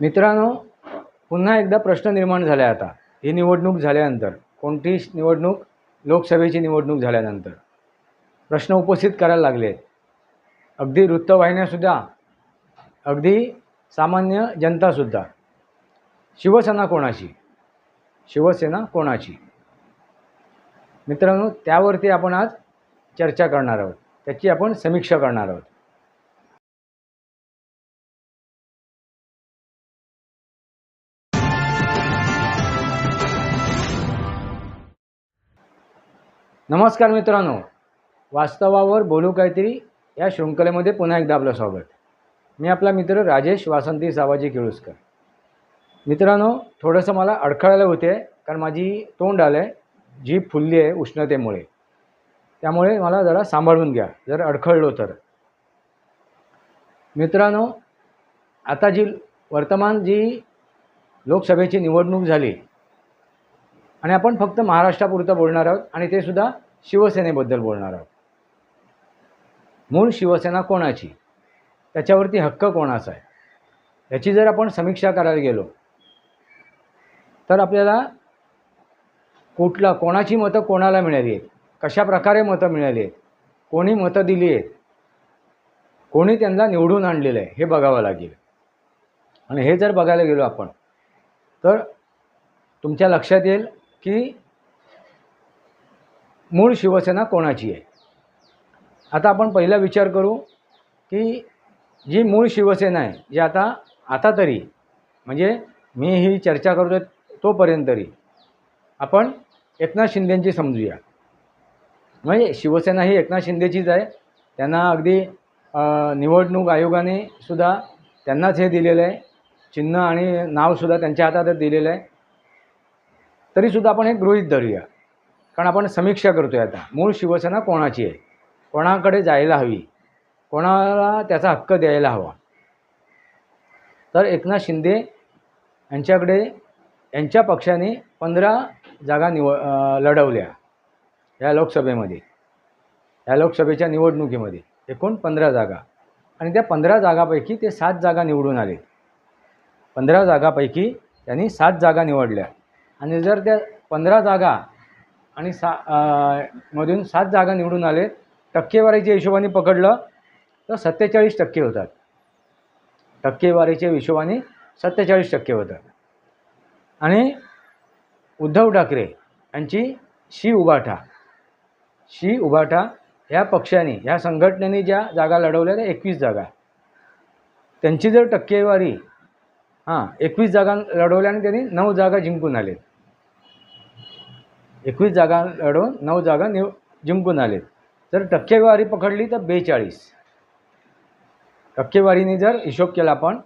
मित्रांनो पुन्हा एकदा प्रश्न निर्माण झाला आहे आता. ही निवडणूक झाल्यानंतर कोणती निवडणूक? लोकसभेची निवडणूक झाल्यानंतर. प्रश्न उपस्थित करायला लागले. अगदी वृत्तवाहिन्यासुद्धा अगदी सामान्य जनतासुद्धा शिवसेना कोणाची? शिवसेना कोणाची? मित्रांनो त्यावरती आपण आज चर्चा करणार आहोत. त्याची आपण समीक्षा करणार आहोत. नमस्कार मित्रांनो. वास्तवावर बोलू काहीतरी या शृंखलेमध्ये पुन्हा एकदा आपलं स्वागत. मी आपला मित्र राजेश वासंती सावाजी केळुसकर. मित्रांनो थोडंसं मला अडखळायला होते कारण माझी तोंड आलं आहे जीभ फुलली आहे उष्णतेमुळे. त्यामुळे मला जरा सांभाळून घ्या जर अडखळलो तर. मित्रांनो आता जी वर्तमान जी लोकसभेची निवडणूक झाली आणि आपण फक्त महाराष्ट्रापुरतं बोलणार आहोत आणि ते सुद्धा शिवसेनेबद्दल बोलणार आहोत. मूळ शिवसेना कोणाची? त्याच्यावरती हक्क कोणाचा आहे? याची जर आपण समीक्षा करायला गेलो तर आपल्याला कुठला कोणाची मतं कोणाला मिळाली आहेत? कशा प्रकारे मतं मिळाली आहेत? कोणी मतं दिली आहेत? कोणी त्यांना निवडून आणलेलं आहे? हे बघावं लागेल. आणि हे जर बघायला गेलो आपण तर तुमच्या लक्षात येईल की मूळ शिवसेना कोणाची आहे? आता आपण पहिला विचार करू की जी मूळ शिवसेना आहे जी आता आता तरी म्हणजे मी ही चर्चा करतो तोपर्यंत तरी आपण एकनाथ शिंदेंची समजूया. म्हणजे शिवसेना ही एकनाथ शिंदेचीच आहे. त्यांना अगदी निवडणूक आयोगाने सुद्धा त्यांनाच हे दिलेलं आहे. चिन्ह आणि नावसुद्धा त्यांच्या हातातच दिलेलं आहे. तरीसुद्धा आपण हे गृहीत धरूया. कारण आपण समीक्षा करतो आहे आता. मूळ शिवसेना कोणाची आहे? कोणाकडे जायला हवी? कोणाला त्याचा हक्क द्यायला हवा? तर एकनाथ शिंदे यांच्याकडे यांच्या पक्षाने पंधरा जागा निव लढवल्या या लोकसभेमध्ये. या लोकसभेच्या निवडणुकीमध्ये. एकूण पंधरा जागा. आणि त्या पंधरा जागापैकी ते सात जागा निवडून आले पंधरा जागापैकी त्यांनी सात जागा निवडल्या. आणि जर त्या पंधरा जागा आणि सा मधून सात जागा निवडून आले टक्केवारीच्या हिशोबाने पकडलं तर सत्तेचाळीस टक्के होतात. टक्केवारीच्या हिशोबाने सत्तेचाळीस टक्के होतात. आणि उद्धव ठाकरे यांची शी उभाठा शी उभाठा ह्या पक्षाने ह्या संघटनेने ज्या जागा लढवल्या त्या एकवीस जागा. त्यांची जर टक्केवारी हां एकवीस जागा लढवल्या आणि त्यांनी नऊ जागा जिंकून आलेत. एकवीस जागा लढवून नऊ जागा निव जिंकून आलेत. जर टक्केवारी पकडली तर बेचाळीस. टक्केवारीने जर हिशोब केला आपण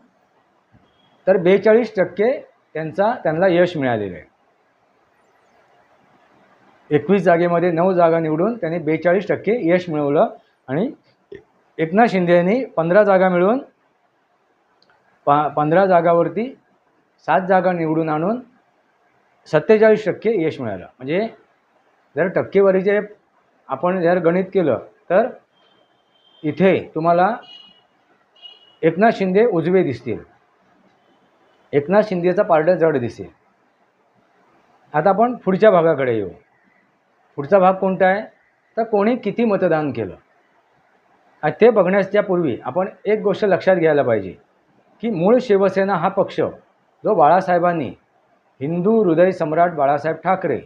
तर बेचाळीस टक्के त्यांचा त्यांना यश मिळालेलं आहे. एकवीस जागेमध्ये नऊ जागा निवडून त्यांनी बेचाळीस टक्के यश मिळवलं आणि एकनाथ शिंदे यांनी पंधरा जागा मिळवून पा पंधरा जागावरती सात जागा निवडून आणून सत्तेचाळीस टक्के यश मिळालं. म्हणजे जर टक्केवारीचे आपण जर गणित केलं तर इथे तुम्हाला एकनाथ शिंदे उजवे दिसतील. एकनाथ शिंदेचा पारडं जड दिसेल. आता आपण पुढच्या भागाकडे येऊ. पुढचा भाग कोणता आहे? तर कोणी किती मतदान केलं? आणि ते बघण्याच्या पूर्वी आपण एक गोष्ट लक्षात घ्यायला पाहिजे की मूळ शिवसेना हा पक्ष जो बाळासाहेबांनी हिंदू हृदय सम्राट बाळासाहेब ठाकरे.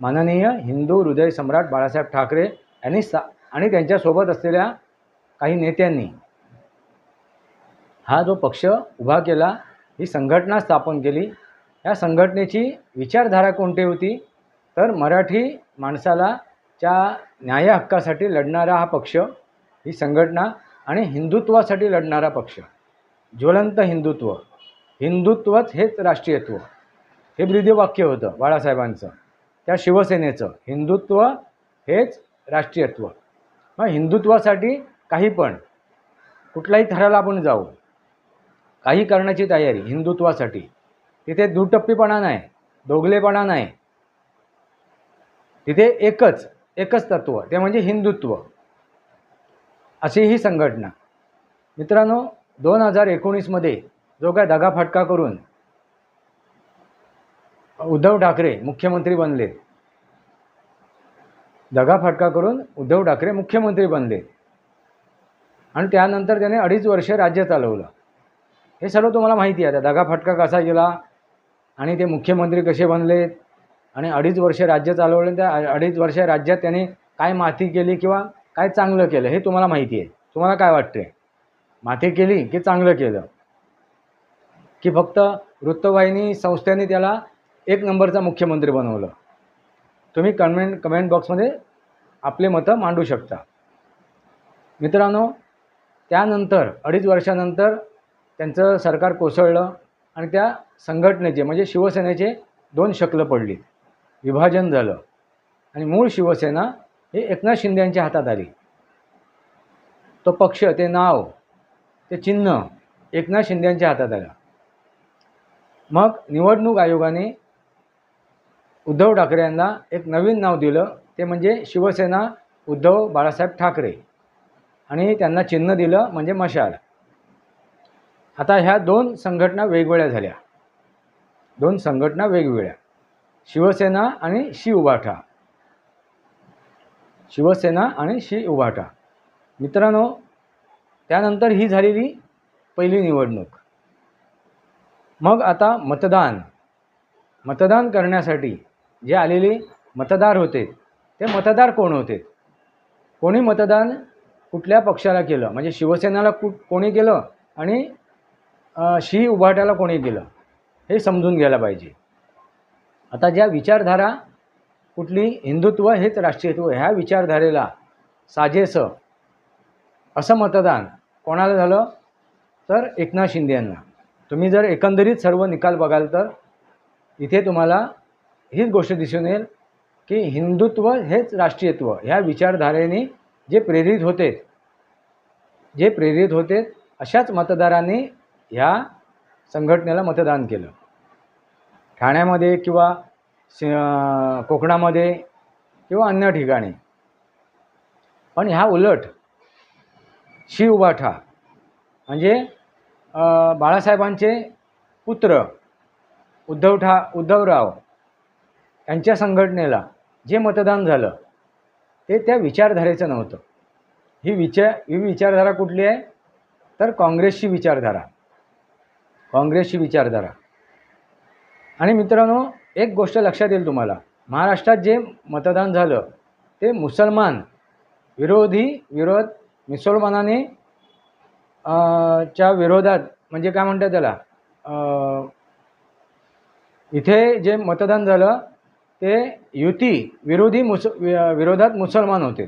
माननीय हिंदू हृदय सम्राट बाळासाहेब ठाकरे यांनी सा आणि त्यांच्यासोबत असलेल्या काही नेत्यांनी हा जो पक्ष उभा केला ही संघटना स्थापन केली. या संघटनेची विचारधारा कोणती होती? तर मराठी माणसाला च्या न्याय हक्कासाठी लढणारा हा पक्ष ही संघटना आणि हिंदुत्वासाठी लढणारा पक्ष. ज्वलंत हिंदुत्व. हिंदुत्वच हेच राष्ट्रीयत्व. हे ब्रीदवाक्य होतं बाळासाहेबांचं. त्या शिवसेनेचं. हिंदुत्व हेच राष्ट्रीयत्व. मग हिंदुत्वासाठी काही पण कुठल्याही थराला आपण जाऊ काही करण्याची तयारी हिंदुत्वासाठी. तिथे दुटप्पीपणा नाही दोगलेपणा नाही. तिथे एकच एकच तत्व ते म्हणजे हिंदुत्व. अशी ही संघटना. मित्रांनो दोन हजार एकोणीसमध्ये जो काय दगाफटका करून उद्धव ठाकरे मुख्यमंत्री बनले. दगाफटका करून उद्धव ठाकरे मुख्यमंत्री बनले. आणि त्यानंतर त्याने अडीच वर्ष राज्य चालवलं. हे सर्व तुम्हाला माहिती आहे. आता दगाफटका कसा गेला आणि ते मुख्यमंत्री कसे बनले आणि अडीच वर्ष राज्य चालवलं त्या अडीच वर्ष राज्यात त्याने काय माती केली किंवा काय चांगलं केलं हे तुम्हाला माहिती आहे. तुम्हाला काय वाटते माती केली की चांगलं केलं? की फक्त वृत्तवाहिनी संस्थेने त्याला एक नंबरचा मुख्यमंत्री बनवलं. तुम्ही कमेंट कमेंट बॉक्समध्ये आपले मतं मांडू शकता. मित्रांनो त्यानंतर अडीच वर्षानंतर त्यांचं सरकार कोसळलं आणि त्या संघटनेचे म्हणजे शिवसेनेचे दोन शकलं पडली. विभाजन झालं. आणि मूळ शिवसेना हे एकनाथ शिंदे यांच्या हातात आली. तो पक्ष ते नाव ते चिन्ह एकनाथ शिंदे यांच्या हातात आलं. मग निवडणूक आयोगाने उद्धव ठाकरे यांना एक नवीन नाव दिलं. ते म्हणजे शिवसेना उद्धव बाळासाहेब ठाकरे. आणि त्यांना चिन्ह दिलं म्हणजे मशाल. आता ह्या दोन संघटना वेगवेगळ्या झाल्या. दोन संघटना वेगवेगळ्या. शिवसेना आणि शी उभाठा शिवसेना आणि शी उभाठा मित्रांनो त्यानंतर ही झालेली पहिली निवडणूक. मग आता मतदान. मतदान करण्यासाठी जे आलेले मतदार होते ते मतदार कोण होते? कोणी मतदान कुठल्या पक्षाला केलं? म्हणजे शिवसेनेला कु कोणी केलं आणि शी उभाट्याला कोणी केलं? हे समजून घ्यायला पाहिजे. आता ज्या विचारधारा कुठली हिंदुत्व हेच राष्ट्रीयत्व ह्या विचारधारेला साजेसं असं मतदान कोणाला झालं? तर एकनाथ शिंदे यांना. तुम्ही जर एकंदरीत सर्व निकाल बघाल तर इथे तुम्हाला हीच गोष्ट दिसून येईल की हिंदुत्व हेच राष्ट्रीयत्व. ह्या विचारधारेने जे प्रेरित होते जे प्रेरित होते अशाच मतदारांनी ह्या संघटनेला मतदान केलं. ठाण्यामध्ये किंवा कोकणामध्ये किंवा अन्य ठिकाणी. पण ह्या उलट शी उबाठा म्हणजे बाळासाहेबांचे पुत्र उद्धव ठा उद्धवराव यांच्या संघटनेला जे मतदान झालं ते त्या विचारधारेचं नव्हतं. ही विचार ही विचारधारा कुठली आहे? तर काँग्रेसची विचारधारा. काँग्रेसची विचारधारा. आणि मित्रांनो एक गोष्ट लक्षात येईल तुम्हाला. महाराष्ट्रात जे मतदान झालं ते मुसलमान विरोधी विरोध मुसलमानाने च्या विरोधात म्हणजे काय म्हणतात त्याला? इथे जे मतदान झालं ते युती विरोधी मुस विरोधात मुसलमान होते.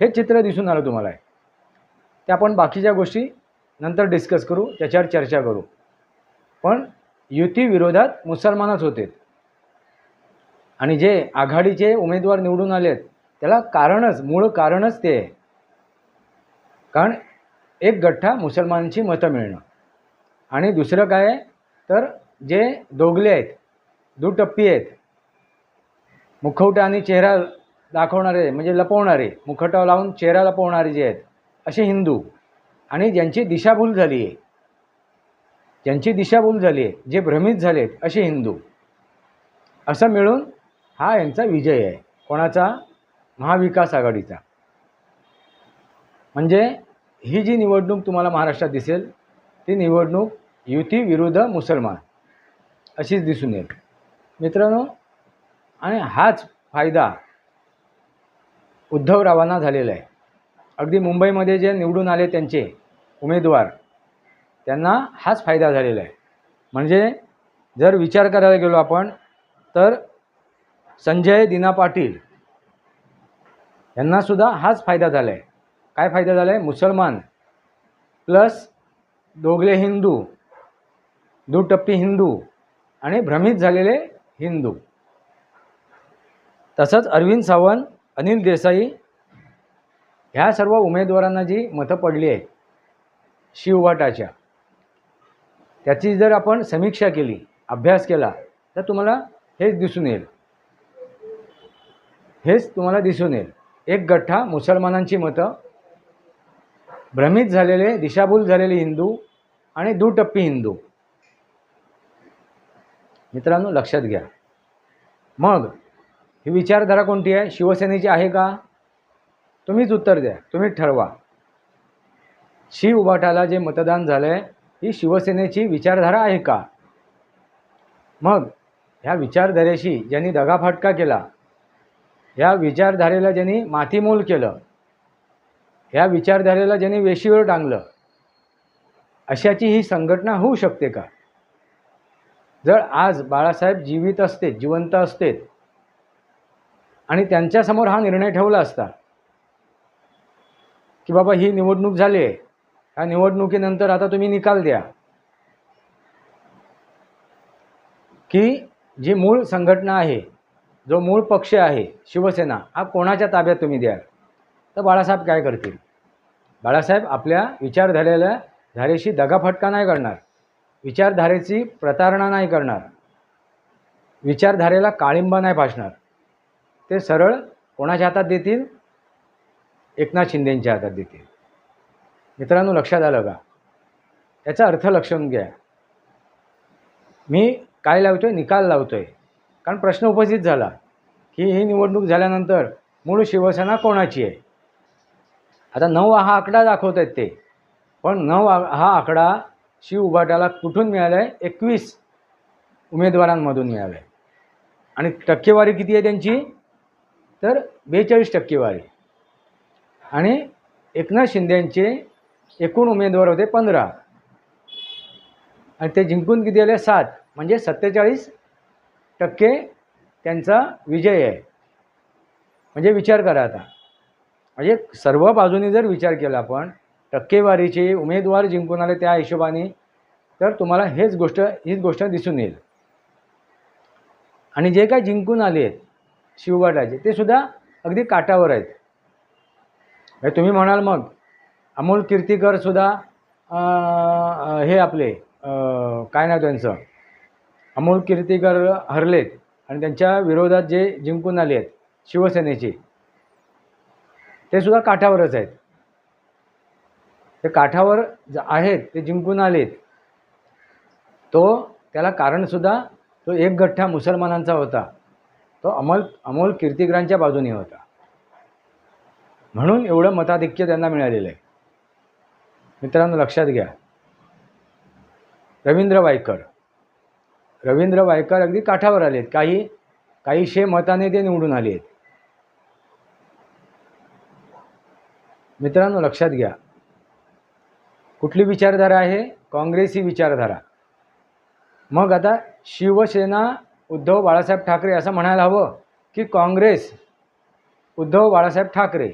हे चित्र दिसून आलं तुम्हाला. ते आपण बाकीच्या गोष्टी नंतर डिस्कस करू त्याच्यावर चर्चा करू. पण युती विरोधात मुसलमानच होते. आणि जे आघाडीचे उमेदवार निवडून आलेत त्याला कारणच मूळ कारणच ते. आहे कारण एक गठ्ठा मुसलमानांची मतं मिळणं. आणि दुसरं काय आहे? तर जे दोगले आहेत दुटप्पी आहेत मुखवटा आणि चेहरा दाखवणारे म्हणजे लपवणारे मुखवटा लावून चेहरा लपवणारे जे आहेत असे हिंदू. आणि ज्यांची दिशाभूल झाली आहे ज्यांची दिशाभूल झाली आहे जे भ्रमित झाले आहेत असे हिंदू. असं मिळून हा यांचा विजय आहे. कोणाचा? महाविकास आघाडीचा. म्हणजे ही जी निवडणूक तुम्हाला महाराष्ट्रात दिसेल ती निवडणूक युती विरुद्ध मुसलमान. अशीच दिसून येईल. मित्रांनो आणि हाच फायदा उद्धवरावांना झालेला आहे. अगदी मुंबईमध्ये जे निवडून आले त्यांचे उमेदवार त्यांना हाच फायदा झालेला आहे. म्हणजे जर विचार करायला गेलो आपण तर संजय दिना पाटील यांनासुद्धा हाच फायदा झाला आहे काय फायदा झाला आहे मुसलमान प्लस दोगले हिंदू दुटप्पी हिंदू आणि भ्रमित झालेले हिंदू. तसंच अरविंद सावंत अनिल देसाई ह्या सर्व उमेदवारांना जी मतं पडली आहेत शिववाटाच्या त्याची जर आपण समीक्षा केली अभ्यास केला तर तुम्हाला हेच दिसून येईल. हेच तुम्हाला दिसून येईल. एक गठ्ठा मुसलमानांची मतं भ्रमित झालेले दिशाभूल झालेले हिंदू आणि दुटप्पी हिंदू. मित्रांनो लक्षात घ्या. मग ही विचारधारा कोणती आहे? शिवसेनेची आहे का? तुम्हीच उत्तर द्या. तुम्ही ठरवा. शी उभाटाला जे मतदान झालं आहे ही शिवसेनेची विचारधारा आहे का? मग ह्या विचारधारेशी ज्यांनी दगाफटका केला ह्या विचारधारेला ज्यांनी मातीमोल केलं ह्या विचारधारेला ज्यांनी वेशीवर टांगलं अशाची ही संघटना होऊ शकते का? जर आज बाळासाहेब जीवित असते जिवंत असते आणि त्यांच्यासमोर हा निर्णय ठेवला असता की बाबा ही निवडणूक झाली आहे. ह्या निवडणुकीनंतर आता तुम्ही निकाल द्या. की जी मूळ संघटना आहे जो मूळ पक्ष आहे शिवसेना हा कोणाच्या ताब्यात तुम्ही द्याल? तर बाळासाहेब काय करतील? बाळासाहेब आपल्या विचारधारेला धारेशी दगाफटका नाही करणार. विचारधारेची प्रतारणा नाही करणार. विचारधारेला काळिंबा नाही फासणार. ते सरळ कोणाच्या हातात देतील? एकनाथ शिंदेंच्या हातात देतील. मित्रांनो लक्षात आलं का? त्याचा अर्थ लक्षात घ्या. मी काय लावतो आहे निकाल लावतो आहे कारण प्रश्न उपस्थित झाला की ही निवडणूक झाल्यानंतर मूळ शिवसेना कोणाची आहे? आता नऊ हा आकडा दाखवत आहेत ते. पण नऊ हा आकडा शिव उभाटाला कुठून मिळाला आहे एकवीस उमेदवारांमधून मिळाला आहे आणि टक्केवारी किती आहे त्यांची? तर बेचाळीस टक्केवारी आणि एकनाथ शिंदेंचे एकूण उमेदवार होते पंधरा. आणि ते जिंकून किती आले? सात. म्हणजे सत्तेचाळीस टक्के त्यांचा विजय आहे. म्हणजे विचार करा आता. म्हणजे सर्व बाजूनी जर विचार केला आपण टक्केवारीचे उमेदवार जिंकून आले त्या हिशोबाने तर तुम्हाला हेच गोष्ट हीच गोष्ट दिसून येईल. आणि जे काय जिंकून आले आहेत शिवबाटाचे ते सुद्धा अगदी काटावर आहेत. तुम्ही म्हणाल मग अमोल कीर्तीकर सुद्धा हे आपले काय नाव त्यांचं? अमोल कीर्तीकर हरलेत आणि त्यांच्या विरोधात जे जिंकून आले आहेत शिवसेनेचे ते सुद्धा काठावरच आहेत. ते काठावर आहेत ते जिंकून आलेत. तो त्याला कारणसुद्धा तो एक गठ्ठा मुसलमानांचा होता. तो अमोल अमोल कीर्तिकरांच्या बाजूने होता. म्हणून एवढं मताधिक्य त्यांना मिळालेलं आहे. मित्रांनो लक्षात घ्या. रवींद्र वायकर. रवींद्र वायकर अगदी काठावर आलेत. काही काहीशे मताने ते निवडून आले आहेत मित्रांनो लक्षात घ्या. कुठली विचारधारा आहे? काँग्रेसी विचारधारा. मग आता शिवसेना उद्धव बाळासाहेब ठाकरे असं म्हणायला हवं की काँग्रेस उद्धव बाळासाहेब ठाकरे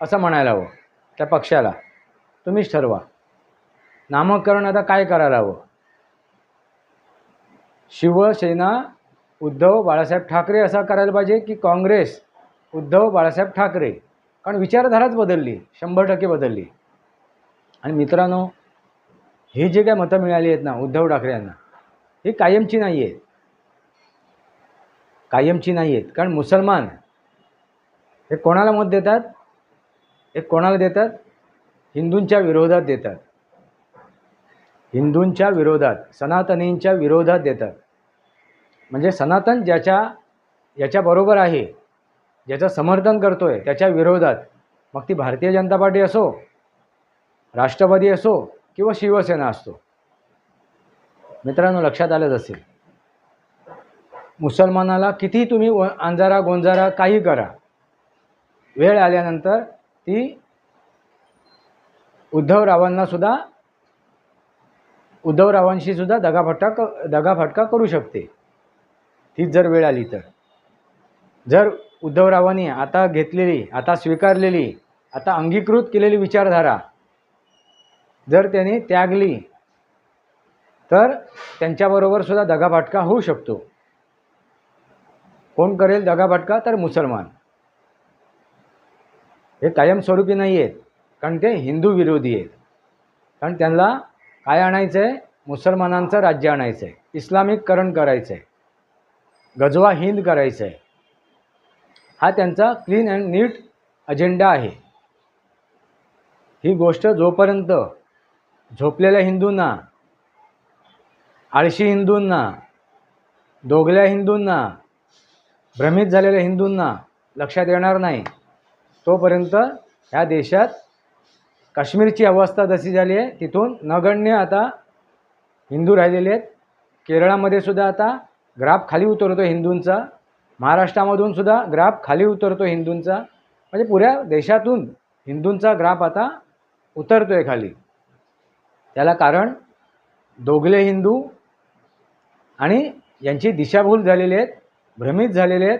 असं म्हणायला हवं त्या पक्षाला. तुम्हीच ठरवा. नामकरण आता काय करायला हवं? शिवसेना उद्धव बाळासाहेब ठाकरे असा करायला पाहिजे की काँग्रेस उद्धव बाळासाहेब ठाकरे? कारण विचारधाराच बदलली शंभर टक्के बदलली. आणि मित्रांनो ही जी काय मतं मिळाली आहेत ना उद्धव ठाकरे यांना ही कायमची नाही आहेत कायमची नाही आहेत कारण मुसलमान हे कोणाला मत देतात? हे कोणाला देतात? हिंदूंच्या विरोधात देतात. हिंदूंच्या विरोधात सनातनींच्या विरोधात देतात. म्हणजे सनातन ज्याच्या याच्याबरोबर आहे ज्याचं समर्थन करतो आहे त्याच्या विरोधात. मग ती भारतीय जनता पार्टी असो राष्ट्रवादी असो किंवा शिवसेना असतो मित्रांनो लक्षात आलंच असेल. मुसलमानाला किती तुम्ही अंजारा गोंजारा काही करा. वेळ आल्यानंतर ती उद्धवरावांना सुद्धा उद्धवरावांशी सुद्धा दगाफटका क दगाफटका करू शकते. तीच जर वेळ आली तर. जर उद्धवरावांनी आता घेतलेली आता स्वीकारलेली आता अंगीकृत केलेली विचारधारा जर त्याने त्यागली तर त्यांच्याबरोबर सुद्धा दगाफटका होऊ शकतो. कोण करेल दगाभटका तर मुसलमान. हे कायमस्वरूपी नाही आहेत कारण ते हिंदू विरोधी आहेत. कारण त्यांना काय आणायचं आहे मुसलमानांचं राज्य आणायचं आहे इस्लामिककरण करायचं आहे गजवा हिंद करायचं आहे हा त्यांचा क्लीन अँड नीट अजेंडा आहे. ही गोष्ट जोपर्यंत झोपलेल्या हिंदूंना आळशी हिंदूंना दोगल्या हिंदूंना भ्रमित झालेल्या हिंदूंना लक्षात येणार नाही. तोपर्यंत ह्या देशात काश्मीरची अवस्था जशी झाली आहे तिथून नगण्य आता हिंदू राहिलेले आहेत. केरळामध्ये सुद्धा आता ग्राफ खाली उतरतो हिंदूंचा. महाराष्ट्रामधून सुद्धा ग्राफ खाली उतरतो हिंदूंचा. म्हणजे पुऱ्या देशातून हिंदूंचा ग्राफ आता उतरतो आहे खाली. त्याला कारण दोगले हिंदू आणि यांची दिशाभूल झालेली आहेत. भ्रमित झालेले आहेत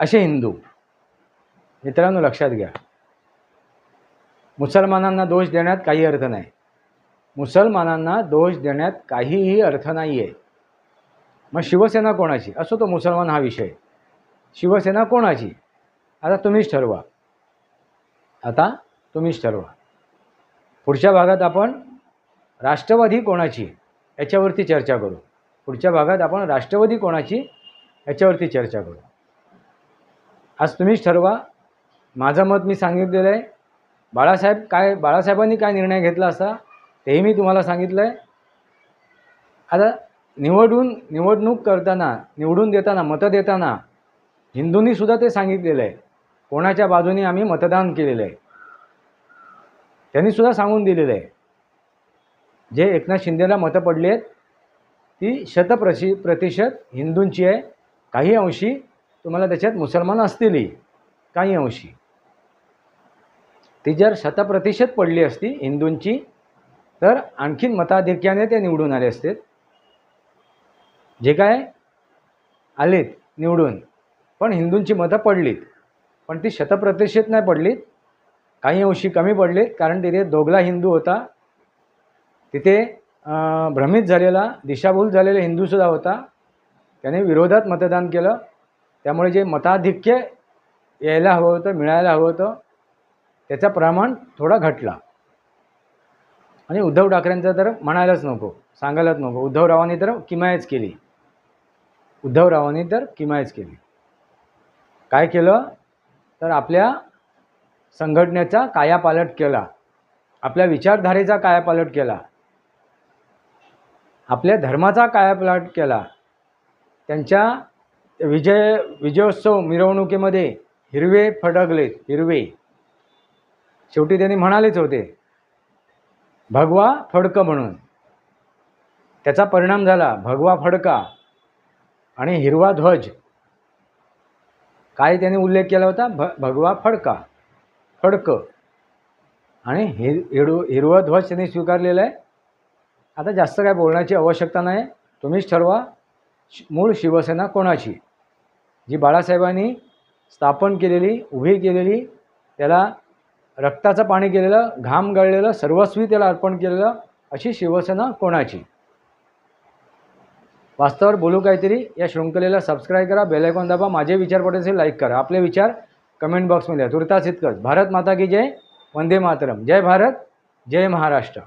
असे हिंदू. मित्रांनो लक्षात घ्या. मुसलमानांना दोष देण्यात काही अर्थ नाही. मुसलमानांना दोष देण्यात काहीही अर्थ नाही आहे मग शिवसेना कोणाची? असो तो मुसलमान हा विषय. शिवसेना कोणाची? आता तुम्हीच ठरवा. आता तुम्हीच ठरवा. पुढच्या भागात आपण राष्ट्रवादी कोणाची? याच्यावरती चर्चा करू. पुढच्या भागात आपण राष्ट्रवादी कोणाची याच्यावरती चर्चा करू. आज तुम्हीच ठरवा. माझं मत मी सांगितलेलं आहे. बाळासाहेब काय बाळासाहेबांनी काय निर्णय घेतला असा तेही मी तुम्हाला सांगितलं आहे आता निवडून निवडणूक करताना निवडून देताना मतं देताना हिंदूंनीसुद्धा ते सांगितलेलं आहे. कोणाच्या बाजूने आम्ही मतदान केलेलं आहे. त्यांनीसुद्धा सांगून दिलेलं आहे. जे एकनाथ शिंदेला मतं पडली आहेत ती शतप्रशि प्रतिशत हिंदूंची आहे. काही अंशी तुम्हाला त्याच्यात मुसलमान असतीलही काही अंशी. ती जर शतप्रतिशत पडली असती हिंदूंची तर आणखीन मताधिक्याने ते निवडून आले असते. जे काय? आलेत निवडून. पण हिंदूंची मतं पडलीत. पण ती शतप्रतिशत नाही पडलीत. काही अंशी कमी पडलीत कारण तिथे दोघला हिंदू होता. तिथे भ्रमित झालेला दिशाभूल झालेला हिंदूसुद्धा होता. त्याने विरोधात मतदान केलं. त्यामुळे जे मताधिक्य यायला हवं होतं मिळायला हवं होतं त्याचं प्रमाण थोडा घटला. आणि उद्धव ठाकरेंचं तर म्हणायलाच नको सांगायलाच नको. उद्धवरावांनी तर किमायच केली. उद्धवरावांनी तर किमायच केली. काय केलं? तर आपल्या संघटनेचा कायापालट केला. आपल्या विचारधारेचा कायापालट केला. आपल्या धर्माचा कायापालट केला. त्यांच्या विजय विजयोत्सव मिरवणुकीमध्ये हिरवे फडकलेत हिरवे. शेवटी त्यांनी म्हणालेच होते भगवा फडकं म्हणून. त्याचा परिणाम झाला भगवा फडका आणि हिरवा ध्वज. काय त्याने उल्लेख केला होता भ भगवा फडका फडकं आणि हिर हिरव हिरवा ध्वज त्यांनी स्वीकारलेला आहे. आता जास्त काय बोलण्याची आवश्यकता नाही. तुम्हीच ठरवा. मूळ शिवसेना कोणाची? जी बाळासाहेबांनी स्थापन केलेली उभी केलेली त्याला रक्ताचं पाणी केलेलं घाम गळलेलं सर्वस्वी त्याला अर्पण केलेलं अशी शिवसेना कोणाची? वास्तवावर बोलू काहीतरी? या शृंखलेला सबस्क्राईब करा बेलायकॉन दाबा माझे विचार पडत असेल लाईक करा. आपले विचार कमेंट बॉक्समध्ये तुर्तास इतकंच. भारत माता की जय वंदे मातरम. जय भारत जय महाराष्ट्र.